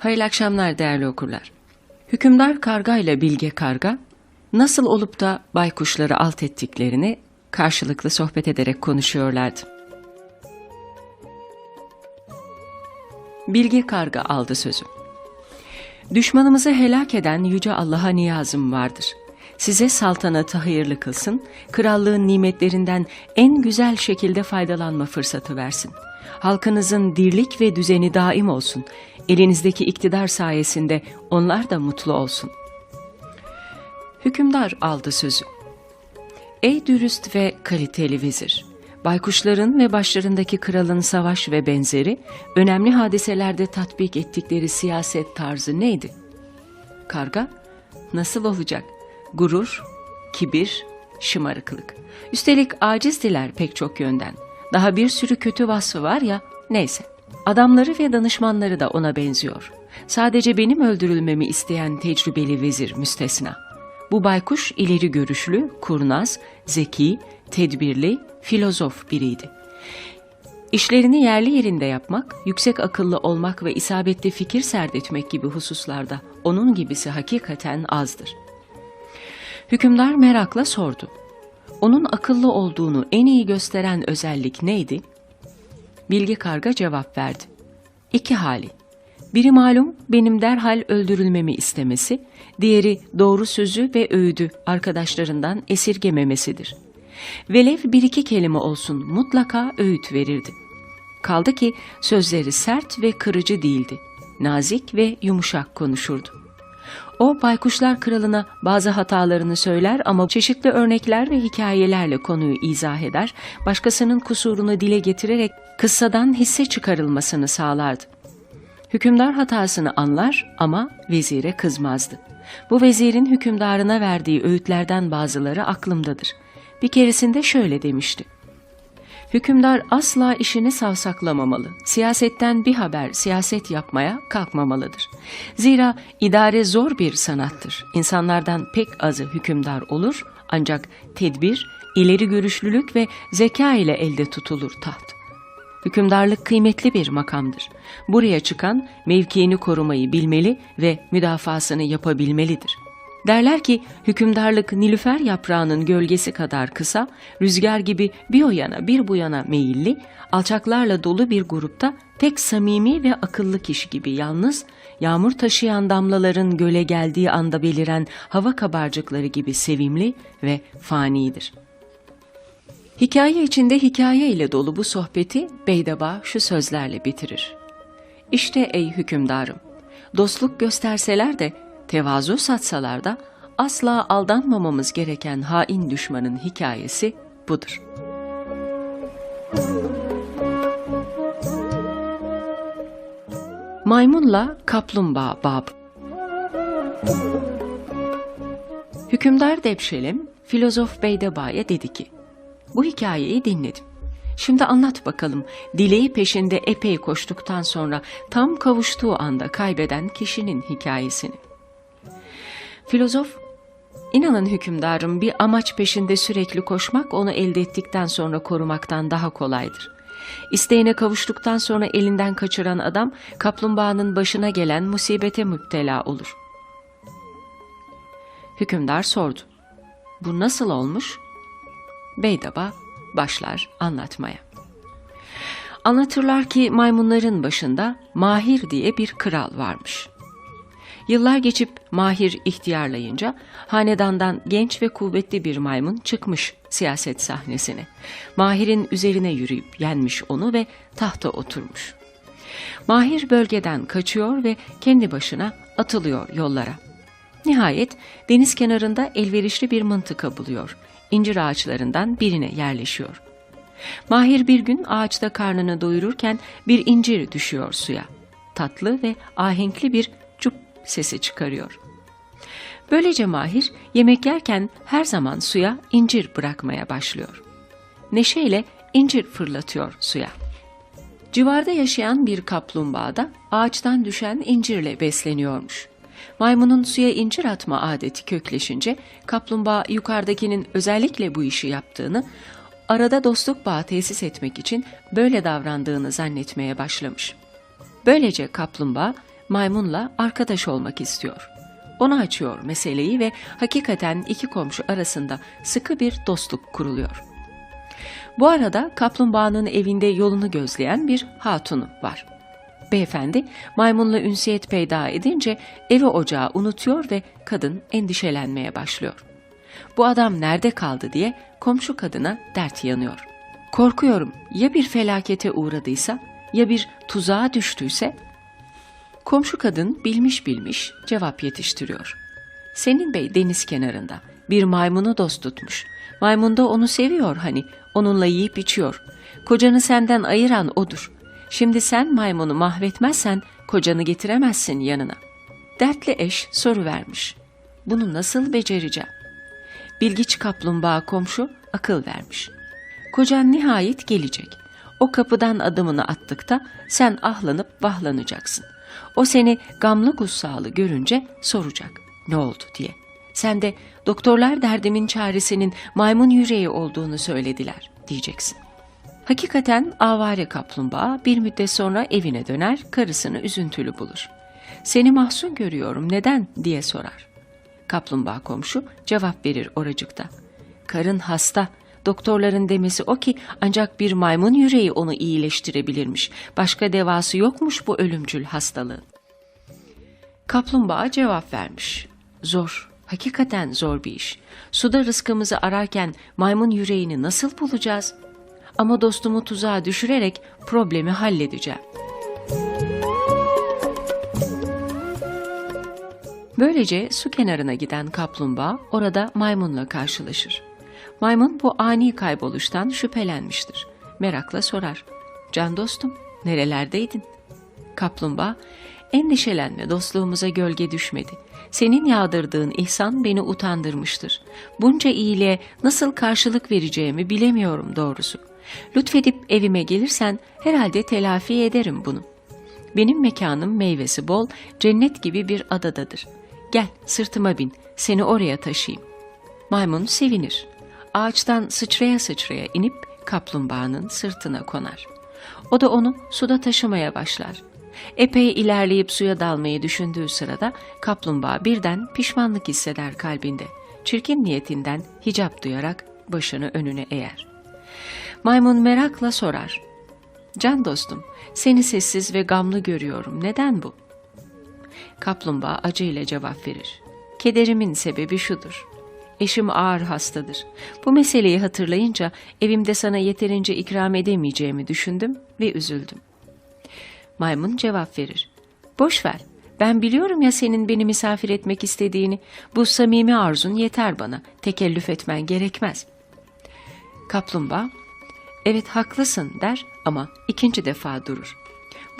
Hayırlı akşamlar değerli okurlar. Hükümdar karga ile bilge karga nasıl olup da baykuşları alt ettiklerini karşılıklı sohbet ederek konuşuyorlardı. Bilge karga aldı sözü. Düşmanımızı helak eden yüce Allah'a niyazım vardır. Size saltanatı hayırlı kılsın, krallığın nimetlerinden en güzel şekilde faydalanma fırsatı versin. Halkınızın dirlik ve düzeni daim olsun. Elinizdeki iktidar sayesinde onlar da mutlu olsun. Hükümdar aldı sözü. Ey dürüst ve kaliteli vezir! Baykuşların ve başlarındaki kralın savaş ve benzeri önemli hadiselerde tatbik ettikleri siyaset tarzı neydi? Karga, nasıl olacak? Gurur, kibir, şımarıklık. Üstelik acizdiler pek çok yönden. Daha bir sürü kötü vasfı var ya, neyse. Adamları ve danışmanları da ona benziyor. Sadece benim öldürülmemi isteyen tecrübeli vezir müstesna. Bu baykuş ileri görüşlü, kurnaz, zeki, tedbirli, filozof biriydi. İşlerini yerli yerinde yapmak, yüksek akıllı olmak ve isabetli fikir serdetmek gibi hususlarda onun gibisi hakikaten azdır. Hükümdar merakla sordu. Onun akıllı olduğunu en iyi gösteren özellik neydi? Bilge karga cevap verdi. İki hali. Biri malum benim derhal öldürülmemi istemesi, diğeri doğru sözü ve öğüdü arkadaşlarından esirgememesidir. Velev bir iki kelime olsun mutlaka öğüt verirdi. Kaldı ki sözleri sert ve kırıcı değildi. Nazik ve yumuşak konuşurdu. O baykuşlar kralına bazı hatalarını söyler ama çeşitli örnekler ve hikayelerle konuyu izah eder, başkasının kusurunu dile getirerek kıssadan hisse çıkarılmasını sağlardı. Hükümdar hatasını anlar ama vezire kızmazdı. Bu vezirin hükümdarına verdiği öğütlerden bazıları aklımdadır. Bir keresinde şöyle demişti. Hükümdar asla işini savsaklamamalı. Siyasetten bir haber siyaset yapmaya kalkmamalıdır. Zira idare zor bir sanattır. İnsanlardan pek azı hükümdar olur ancak tedbir, ileri görüşlülük ve zeka ile elde tutulur taht. Hükümdarlık kıymetli bir makamdır. Buraya çıkan mevkiini korumayı bilmeli ve müdafasını yapabilmelidir. Derler ki hükümdarlık nilüfer yaprağının gölgesi kadar kısa, rüzgar gibi bir o yana bir bu yana meyilli, alçaklarla dolu bir grupta tek samimi ve akıllı kişi gibi yalnız, yağmur taşıyan damlaların göle geldiği anda beliren hava kabarcıkları gibi sevimli ve fanidir.'' Hikaye içinde hikaye ile dolu bu sohbeti Beydaba şu sözlerle bitirir. İşte ey hükümdarım, dostluk gösterseler de, tevazu satsalar da asla aldanmamamız gereken hain düşmanın hikayesi budur. Maymunla Kaplumbağa Bab Hükümdar Depşelim, filozof Beydeba'ya dedi ki, bu hikayeyi dinledim. Şimdi anlat bakalım, dileği peşinde epey koştuktan sonra tam kavuştuğu anda kaybeden kişinin hikayesini. Filozof, inanın hükümdarım bir amaç peşinde sürekli koşmak onu elde ettikten sonra korumaktan daha kolaydır. İsteğine kavuştuktan sonra elinden kaçıran adam kaplumbağanın başına gelen musibete müptela olur. Hükümdar sordu. Bu nasıl olmuş?'' Beydaba başlar anlatmaya. Anlatırlar ki maymunların başında Mahir diye bir kral varmış. Yıllar geçip Mahir ihtiyarlayınca hanedandan genç ve kuvvetli bir maymun çıkmış siyaset sahnesine. Mahir'in üzerine yürüyüp yenmiş onu ve tahta oturmuş. Mahir bölgeden kaçıyor ve kendi başına atılıyor yollara. Nihayet deniz kenarında elverişli bir mıntıka buluyor incir ağaçlarından birine yerleşiyor. Mahir bir gün ağaçta karnını doyururken bir incir düşüyor suya. Tatlı ve ahenkli bir sesi çıkarıyor. Böylece Mahir yemek yerken her zaman suya incir bırakmaya başlıyor. Neşeyle incir fırlatıyor suya. Civarda yaşayan bir kaplumbağa da ağaçtan düşen incirle besleniyormuş. Maymunun suya incir atma adeti kökleşince kaplumbağa yukarıdakinin özellikle bu işi yaptığını, arada dostluk bağı tesis etmek için böyle davrandığını zannetmeye başlamış. Böylece kaplumbağa maymunla arkadaş olmak istiyor. Ona açıyor meseleyi ve hakikaten iki komşu arasında sıkı bir dostluk kuruluyor. Bu arada kaplumbağanın evinde yolunu gözleyen bir hatunu var. Beyefendi maymunla ünsiyet peyda edince evi ocağı unutuyor ve kadın endişelenmeye başlıyor. Bu adam nerede kaldı diye komşu kadına dert yanıyor. Korkuyorum ya bir felakete uğradıysa ya bir tuzağa düştüyse? Komşu kadın bilmiş bilmiş cevap yetiştiriyor. Senin bey deniz kenarında bir maymunu dost tutmuş. Maymun da onu seviyor hani onunla yiyip içiyor. Kocanı senden ayıran odur. Şimdi sen maymunu mahvetmezsen kocanı getiremezsin yanına. Dertli eş soru vermiş. Bunu nasıl becereceğim? Bilgiç kaplumbağa komşu akıl vermiş. Kocan nihayet gelecek. O kapıdan adımını attıkta sen ahlanıp vahlanacaksın. O seni gamlı gussağlı görünce soracak. Ne oldu diye. Sen de doktorlar derdimin çaresinin maymun yüreği olduğunu söylediler diyeceksin. Hakikaten avare kaplumbağa bir müddet sonra evine döner, karısını üzüntülü bulur. Seni mahzun görüyorum neden diye sorar. Kaplumbağa komşu cevap verir oracıkta. Karın hasta. Doktorların demesi o ki ancak bir maymun yüreği onu iyileştirebilirmiş. Başka devası yokmuş bu ölümcül hastalığın. Kaplumbağa cevap vermiş. Zor, hakikaten zor bir iş. Suda rızkımızı ararken maymun yüreğini nasıl bulacağız? Ama dostumu tuzağa düşürerek problemi halledeceğim. Böylece su kenarına giden kaplumbağa orada maymunla karşılaşır. Maymun bu ani kayboluştan şüphelenmiştir. Merakla sorar. Can dostum, nerelerdeydin? Kaplumbağa, endişelenme dostluğumuza gölge düşmedi. Senin yağdırdığın ihsan beni utandırmıştır. Bunca iyiliğe nasıl karşılık vereceğimi bilemiyorum doğrusu. Lütfedip evime gelirsen herhalde telafi ederim bunu. Benim mekanım meyvesi bol, cennet gibi bir adadadır. Gel sırtıma bin, seni oraya taşıyayım. Maymun sevinir. Ağaçtan sıçraya sıçraya inip kaplumbağanın sırtına konar. O da onu suda taşımaya başlar. Epey ilerleyip suya dalmayı düşündüğü sırada kaplumbağa birden pişmanlık hisseder kalbinde. Çirkin niyetinden hicap duyarak başını önüne eğer. Maymun merakla sorar. Can dostum, seni sessiz ve gamlı görüyorum. Neden bu? Kaplumbağa acıyla cevap verir. Kederimin sebebi şudur. Eşim ağır hastadır. Bu meseleyi hatırlayınca evimde sana yeterince ikram edemeyeceğimi düşündüm ve üzüldüm. Maymun cevap verir. Boş ver. Ben biliyorum ya senin beni misafir etmek istediğini. Bu samimi arzun yeter bana. Tekellüf etmen gerekmez. Kaplumbağa, evet haklısın der ama ikinci defa durur.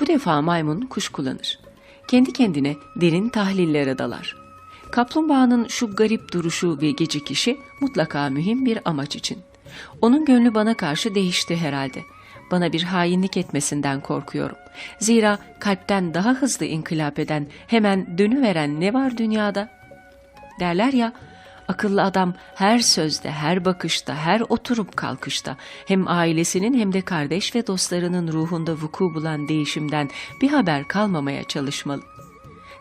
Bu defa maymun kuşkulanır. Kendi kendine derin tahlillere dalar. Kaplumbağanın şu garip duruşu ve gecikişi mutlaka mühim bir amaç için. Onun gönlü bana karşı değişti herhalde. Bana bir hainlik etmesinden korkuyorum. Zira kalpten daha hızlı inkılap eden, hemen dönüveren ne var dünyada? Derler ya, akıllı adam her sözde, her bakışta, her oturup kalkışta hem ailesinin hem de kardeş ve dostlarının ruhunda vuku bulan değişimden bir haber kalmamaya çalışmalı.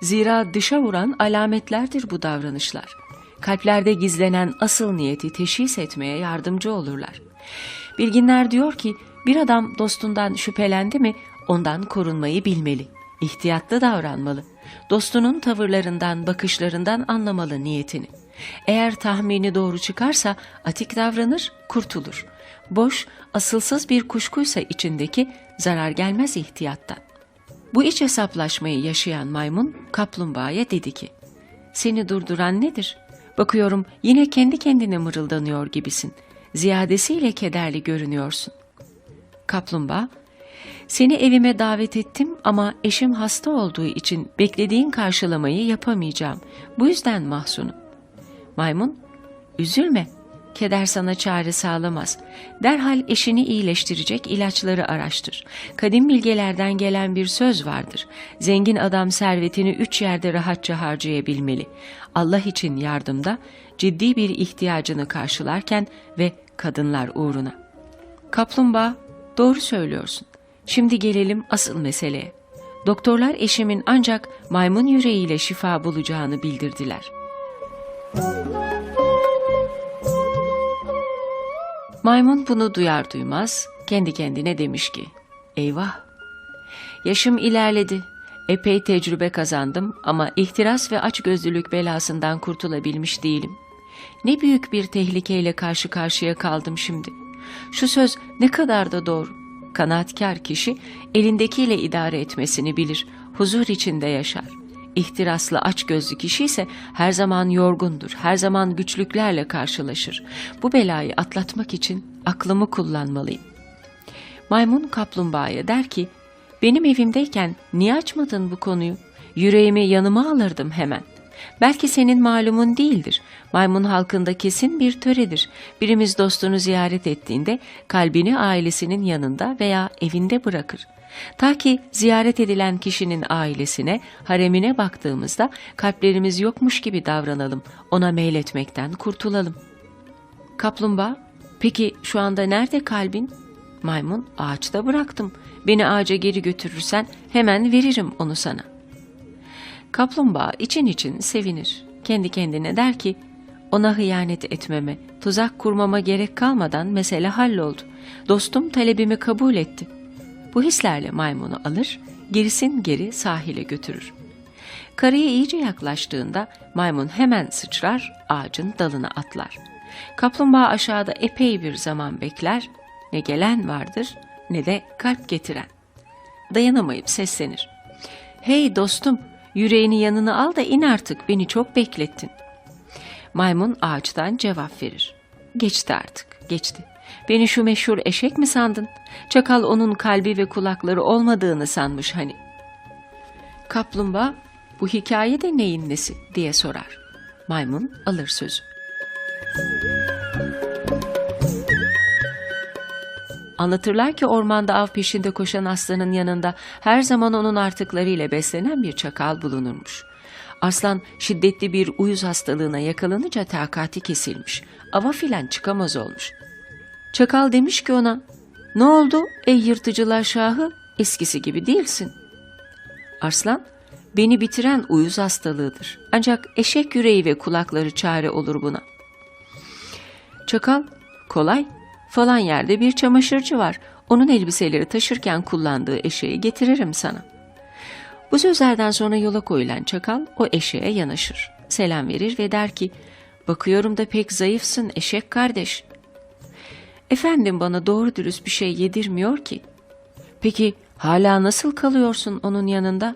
Zira dışa vuran alametlerdir bu davranışlar. Kalplerde gizlenen asıl niyeti teşhis etmeye yardımcı olurlar. Bilginler diyor ki bir adam dostundan şüphelendi mi ondan korunmayı bilmeli, ihtiyatlı davranmalı. Dostunun tavırlarından, bakışlarından anlamalı niyetini. Eğer tahmini doğru çıkarsa atik davranır, kurtulur. Boş, asılsız bir kuşkuysa içindeki zarar gelmez ihtiyattan. Bu iç hesaplaşmayı yaşayan maymun kaplumbağaya dedi ki, seni durduran nedir? Bakıyorum yine kendi kendine mırıldanıyor gibisin. Ziyadesiyle kederli görünüyorsun. Kaplumbağa, seni evime davet ettim ama eşim hasta olduğu için beklediğin karşılamayı yapamayacağım. Bu yüzden mahzunum. Maymun, üzülme, keder sana çare sağlamaz. Derhal eşini iyileştirecek ilaçları araştır. Kadim bilgelerden gelen bir söz vardır. Zengin adam servetini üç yerde rahatça harcayabilmeli. Allah için yardımda, ciddi bir ihtiyacını karşılarken ve kadınlar uğruna. Kaplumbağa, doğru söylüyorsun. Şimdi gelelim asıl meseleye. Doktorlar eşimin ancak maymun yüreğiyle şifa bulacağını bildirdiler. Maymun bunu duyar duymaz kendi kendine demiş ki, eyvah, yaşım ilerledi, epey tecrübe kazandım ama ihtiras ve açgözlülük belasından kurtulabilmiş değilim. Ne büyük bir tehlikeyle karşı karşıya kaldım şimdi. Şu söz ne kadar da doğru. Kanaatkar kişi elindekiyle idare etmesini bilir, huzur içinde yaşar. İhtiraslı açgözlü kişi ise her zaman yorgundur, her zaman güçlüklerle karşılaşır. Bu belayı atlatmak için aklımı kullanmalıyım. Maymun kaplumbağaya der ki, benim evimdeyken niye açmadın bu konuyu? Yüreğimi yanıma alırdım hemen. Belki senin malumun değildir. Maymun halkında kesin bir töredir. Birimiz dostunu ziyaret ettiğinde kalbini ailesinin yanında veya evinde bırakır. Ta ki ziyaret edilen kişinin ailesine, haremine baktığımızda kalplerimiz yokmuş gibi davranalım, ona meyletmekten kurtulalım. Kaplumbağa, peki şu anda nerede kalbin? Maymun, ağaçta bıraktım. Beni ağaca geri götürürsen hemen veririm onu sana. Kaplumbağa için için sevinir. Kendi kendine der ki, ona hıyanet etmeme, tuzak kurmama gerek kalmadan mesele halloldu. Dostum talebimi kabul etti. Bu hislerle maymunu alır, gerisin geri sahile götürür. Karaya iyice yaklaştığında maymun hemen sıçrar, ağacın dalına atlar. Kaplumbağa aşağıda epey bir zaman bekler, ne gelen vardır ne de kalp getiren. Dayanamayıp seslenir. Hey dostum, yüreğini yanına al da in artık, beni çok beklettin. Maymun ağaçtan cevap verir. Geçti artık, geçti. Beni şu meşhur eşek mi sandın? Çakal onun kalbi ve kulakları olmadığını sanmış hani. Kaplumbağa, bu hikaye de neyin nesi diye sorar. Maymun alır sözü. Anlatırlar ki ormanda av peşinde koşan aslanın yanında her zaman onun artıklarıyla beslenen bir çakal bulunurmuş. Aslan şiddetli bir uyuz hastalığına yakalanınca takati kesilmiş. Ava filan çıkamaz olmuş. Çakal demiş ki ona, ne oldu ey yırtıcılar şahı, eskisi gibi değilsin. Arslan, beni bitiren uyuz hastalığıdır. Ancak eşek yüreği ve kulakları çare olur buna. Çakal, kolay, falan yerde bir çamaşırcı var. Onun elbiseleri taşırken kullandığı eşeği getiririm sana. Bu sözlerden sonra yola koyulan çakal o eşeğe yanaşır. Selam verir ve der ki, bakıyorum da pek zayıfsın eşek kardeş. Efendim bana doğru dürüst bir şey yedirmiyor ki. Peki hala nasıl kalıyorsun onun yanında?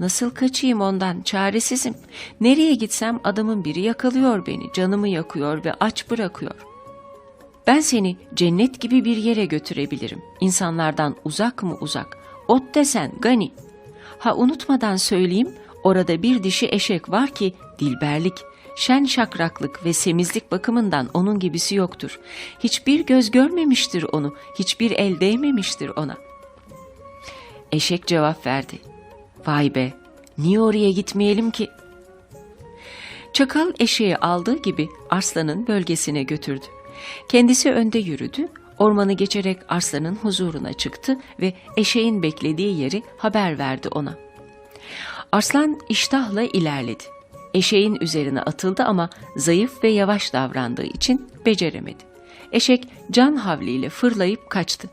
Nasıl kaçayım ondan çaresizim. Nereye gitsem adamın biri yakalıyor beni, canımı yakıyor ve aç bırakıyor. Ben seni cennet gibi bir yere götürebilirim. İnsanlardan uzak mı uzak? Ot desen gani. Ha unutmadan söyleyeyim, orada bir dişi eşek var ki dilberlik, şen şakraklık ve semizlik bakımından onun gibisi yoktur. Hiçbir göz görmemiştir onu, hiçbir el değmemiştir ona. Eşek cevap verdi. Vay be, niye oraya gitmeyelim ki? Çakal eşeği aldığı gibi arslanın bölgesine götürdü. Kendisi önde yürüdü, ormanı geçerek arslanın huzuruna çıktı ve eşeğin beklediği yeri haber verdi ona. Arslan iştahla ilerledi. Eşeğin üzerine atıldı ama zayıf ve yavaş davrandığı için beceremedi. Eşek can havliyle fırlayıp kaçtı.